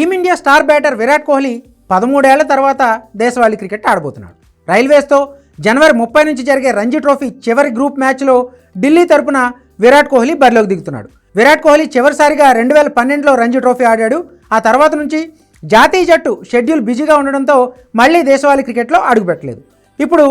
Team India star batter Virat Kohli పదమూడేళ్ళ తర్వాత దేశవాళీ cricket ఆడబోతున్నాడు. రైల్వేస్తో జనవరి ముప్పై నుంచి జరిగే రంజీ ట్రోఫీ చివరి గ్రూప్ మ్యాచ్లో ఢిల్లీ తరపున విరాట్ కోహ్లీ బరిలోకి దిగుతున్నాడు. విరాట్ కోహ్లీ చివరిసారిగా రెండు వేల పన్నెండులో రంజీ ట్రోఫీ ఆడాడు. ఆ తర్వాత నుంచి జాతీయ జట్టు షెడ్యూల్ బిజీగా ఉండడంతో మళ్ళీ దేశవాళీ క్రికెట్లో అడుగుపెట్టలేదు. ఇప్పుడు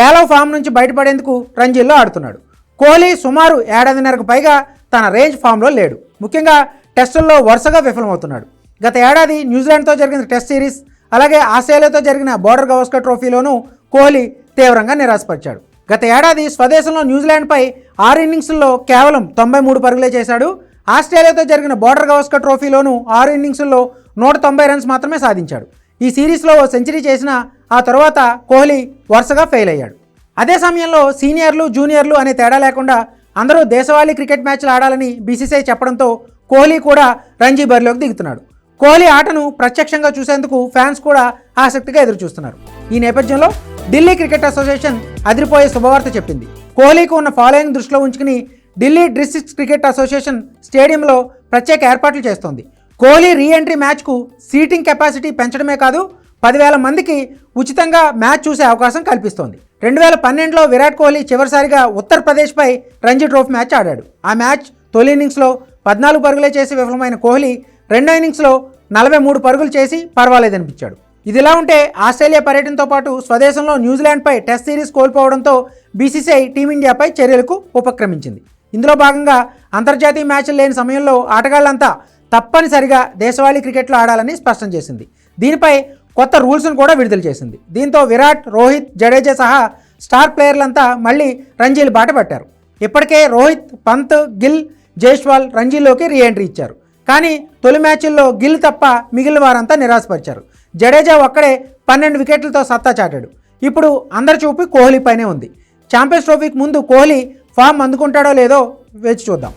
పేలవ్ ఫామ్ నుంచి బయటపడేందుకు రంజీల్లో ఆడుతున్నాడు. కోహ్లీ సుమారు ఏడాదిన్నరకు పైగా తన రేంజ్ ఫామ్లో లేడు. ముఖ్యంగా టెస్టుల్లో వరుసగా విఫలమవుతున్నాడు. గత ఏడాది న్యూజిలాండ్తో జరిగిన టెస్ట్ సిరీస్ అలాగే ఆస్ట్రేలియాతో జరిగిన బోర్డర్ గవస్కర్ ట్రోఫీలోనూ కోహ్లీ తీవ్రంగా నిరాశపరిచాడు. గత ఏడాది స్వదేశంలో న్యూజిలాండ్పై ఆరు ఇన్నింగ్స్ల్లో కేవలం తొంభై మూడు పరుగులే చేశాడు. ఆస్ట్రేలియాతో జరిగిన బోర్డర్ గవస్కర్ ట్రోఫీలోనూ ఆరు ఇన్నింగ్స్ల్లో నూట తొంభై రన్స్ మాత్రమే సాధించాడు. ఈ సిరీస్లో ఓ సెంచరీ చేసిన ఆ తర్వాత కోహ్లీ వరుసగా ఫెయిల్ అయ్యాడు. అదే సమయంలో సీనియర్లు జూనియర్లు అనే తేడా లేకుండా అందరూ దేశవాళీ క్రికెట్ మ్యాచ్లు ఆడాలని బీసీసీఐ చెప్పడంతో కోహ్లీ కూడా రంజీ బరిలోకి దిగుతున్నాడు. కోహ్లీ ఆటను ప్రత్యక్షంగా చూసేందుకు ఫ్యాన్స్ కూడా ఆసక్తిగా ఎదురుచూస్తున్నారు. ఈ నేపథ్యంలో ఢిల్లీ క్రికెట్ అసోసియేషన్ అదిరిపోయే శుభవార్త చెప్పింది. కోహ్లీకి ఉన్న ఫాలోయింగ్ దృష్టిలో ఉంచుకుని ఢిల్లీ డిస్ట్రిక్ట్ క్రికెట్ అసోసియేషన్ స్టేడియంలో ప్రత్యేక ఏర్పాట్లు చేస్తోంది. కోహ్లీ రీ ఎంట్రీ మ్యాచ్కు సీటింగ్ కెపాసిటీ పెంచడమే కాదు పదివేల మందికి ఉచితంగా మ్యాచ్ చూసే అవకాశం కల్పిస్తోంది. రెండు వేల పన్నెండులో విరాట్ కోహ్లీ చివరిసారిగా ఉత్తరప్రదేశ్పై రంజీ ట్రోఫీ మ్యాచ్ ఆడాడు. ఆ మ్యాచ్ తొలి ఇన్నింగ్స్లో పద్నాలుగు పరుగులే చేసి విఫలమైన కోహ్లీ రెండో ఇన్నింగ్స్లో నలభై మూడు పరుగులు చేసి పర్వాలేదనిపించాడు. ఇదిలా ఉంటే ఆస్ట్రేలియా పర్యటనతో పాటు స్వదేశంలో న్యూజిలాండ్పై టెస్ట్ సిరీస్ కోల్పోవడంతో బీసీసీఐ టీమిండియాపై చర్యలకు ఉపక్రమించింది. ఇందులో భాగంగా అంతర్జాతీయ మ్యాచ్లు లేని సమయంలో ఆటగాళ్ళంతా తప్పనిసరిగా దేశవాళీ క్రికెట్లో ఆడాలని స్పష్టం చేసింది. దీనిపై కొత్త రూల్స్ను కూడా విడుదల చేసింది. దీంతో విరాట్ రోహిత్ జడేజా సహా స్టార్ ప్లేయర్లంతా మళ్ళీ రంజీలు బాట పట్టారు. ఇప్పటికే రోహిత్ పంత్ గిల్ జైష్వాల్ రంజీల్లోకి రీ ఎంట్రీ ఇచ్చారు. కానీ తొలి మ్యాచ్ల్లో గిల్ తప్ప మిగిలిన వారంతా నిరాశపరిచారు. జడేజా ఒక్కడే పన్నెండు వికెట్లతో సత్తా చాటాడు. ఇప్పుడు అందరి చూపు కోహ్లీపైనే ఉంది. ఛాంపియన్స్ ట్రోఫీకి ముందు కోహ్లీ ఫామ్ అందుకుంటాడో లేదో వేచి చూద్దాం.